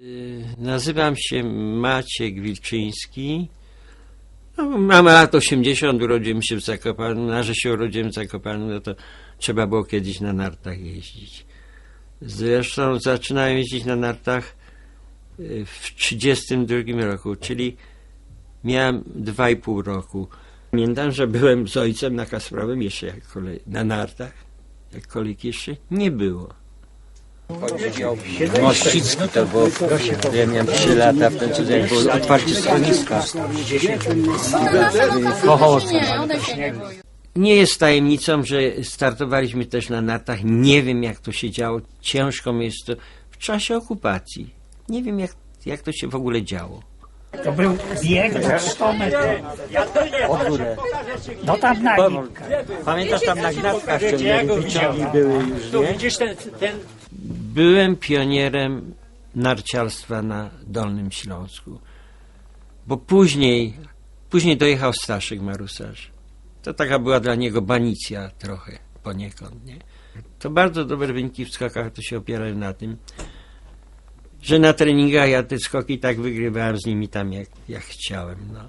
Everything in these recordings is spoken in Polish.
Y, Nazywam się Maciek Wilczyński. No, mam lat 80, urodziłem się w Zakopanem. A że się urodziłem w Zakopanem, no to trzeba było kiedyś na nartach jeździć. Zresztą zaczynałem jeździć na nartach y, w 32 roku, czyli miałem 2,5 roku. Pamiętam, że byłem z ojcem na Kasprowym jeszcze jak kolej, na nartach, jak kolejki jeszcze nie było. Mościcki to było, ja miałem 3 lata, w ten jak było otwarcie schroniska. Nie jest tajemnicą, że startowaliśmy też na nartach. Nie wiem, jak to się działo. Ciężko mi jest to w czasie okupacji. Nie wiem, jak, jak to się w ogóle działo. To był bieg na 100 metrów. No tam na Pamiętasz tam na gnatkach wyciągi były już, nie? widzisz ten, ten Byłem pionierem narciarstwa na Dolnym Śląsku. Bo później, później dojechał Staszek Marusarz. To taka była dla niego banicja trochę poniekąd, nie? To bardzo dobre wyniki w skokach to się opierają na tym, że na treningach ja te skoki tak wygrywałem z nimi tam jak, jak chciałem, no.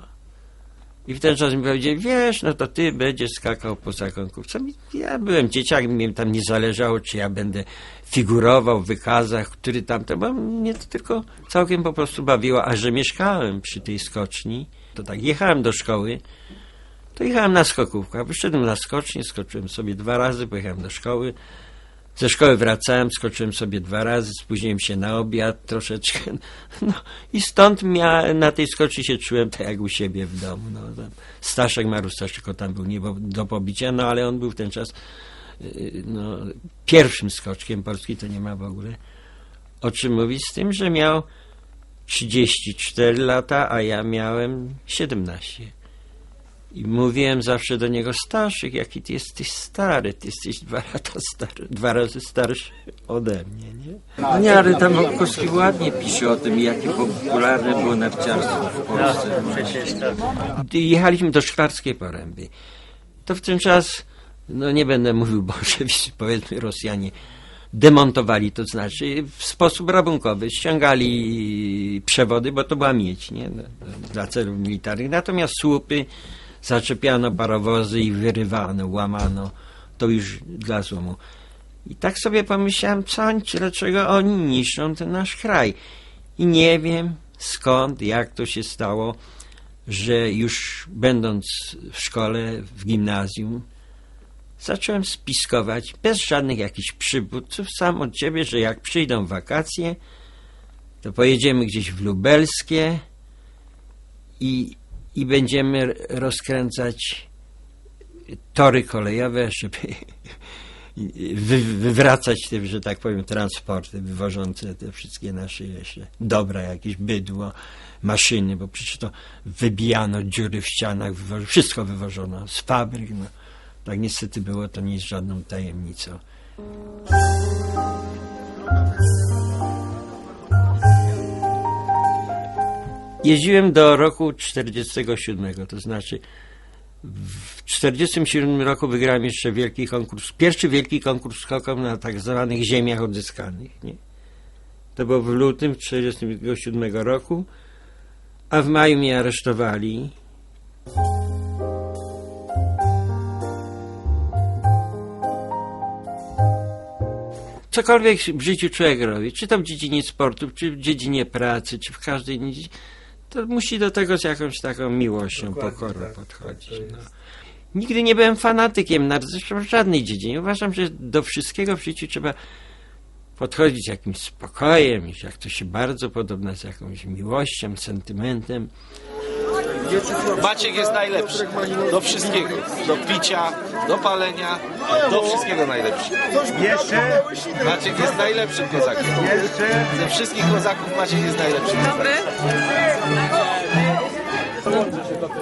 I w ten czas mi powiedzieli, wiesz, no to ty będziesz skakał po zakonkówce. Ja byłem dzieciakiem, mi tam nie zależało, czy ja będę figurował w wykazach, który tam, to bo mnie to tylko całkiem po prostu bawiło, a że mieszkałem przy tej skoczni, to tak, jechałem do szkoły, to jechałem na skokówkach, wyszedłem na skocznię, skoczyłem sobie dwa razy, pojechałem do szkoły, ze szkoły wracałem, skoczyłem sobie dwa razy, spóźniłem się na obiad troszeczkę. No i stąd na tej skoczni się czułem tak jak u siebie w domu. No, tam Staszek Marus tam był nie do pobicia, no ale on był w ten czas yy, no, pierwszym skoczkiem Polski, to nie ma w ogóle o czym mówić, z tym, że miał 34 lata, a ja miałem 17. I mówiłem zawsze do niego, Staszek, jaki ty jesteś stary, ty jesteś dwa lata stary, dwa razy starszy ode mnie, nie? No nie, ale tam Olkowski ładnie pisze o tym, jakie popularne było narciarstwo w Polsce. przecież to Gdy Jechaliśmy do Szklarskiej Poręby. To w ten czas, no nie będę mówił bolszewicy, powiedzmy Rosjanie, demontowali, to znaczy w sposób rabunkowy, ściągali przewody, bo to była miedź, nie? Dla celów militarnych. Natomiast słupy zaczepiano parowozy i wyrywano, łamano. To już dla złomu. I tak sobie pomyślałem, co oni, dlaczego oni niszczą ten nasz kraj. I nie wiem skąd, jak to się stało, że już będąc w szkole, w gimnazjum, zacząłem spiskować bez żadnych jakichś przywódców sam od siebie, że jak przyjdą wakacje, to pojedziemy gdzieś w Lubelskie i, i będziemy rozkręcać tory kolejowe, żeby wy, wywracać te, że tak powiem, transporty wywożące te wszystkie nasze jeszcze dobra, jakieś bydło, maszyny, bo przecież to wybijano dziury w ścianach, wszystko wywożono z fabryk. No. Tak niestety było, to nie jest żadną tajemnicą. Jeździłem do roku 47, to znaczy w 47 roku wygrałem jeszcze wielki konkurs, pierwszy wielki konkurs skoków na tak zwanych ziemiach odzyskanych. Nie? To było w lutym 47 roku, a w maju mnie aresztowali. Cokolwiek w życiu człowiek robi, czy to w dziedzinie sportu, czy w dziedzinie pracy, czy w każdej dziedzinie, to musi do tego z jakąś taką miłością, pokorą podchodzić. No. Nigdy nie byłem fanatykiem, na zresztą w żadnej dziedzinie. Uważam, że do wszystkiego w życiu trzeba podchodzić z jakimś spokojem, jak to się bardzo podobna z jakąś miłością, sentymentem. Maciek jest najlepszy. Do wszystkiego. Do picia, do palenia, do wszystkiego najlepszy. Jeszcze, Maciek jest najlepszym kozakiem. jeszcze. Ze wszystkich kozaków Maciek jest najlepszym kozakiem.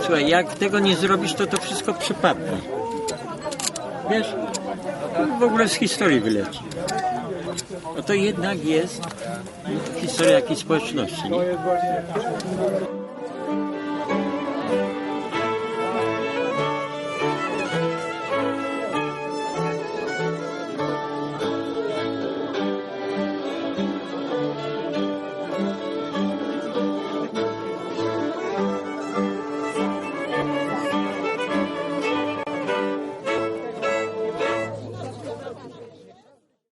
Słuchaj, jak tego nie zrobisz, to to wszystko przepadnie. Wiesz, w ogóle z historii wyleci. No to jednak jest historia jakiejś społeczności. Nie?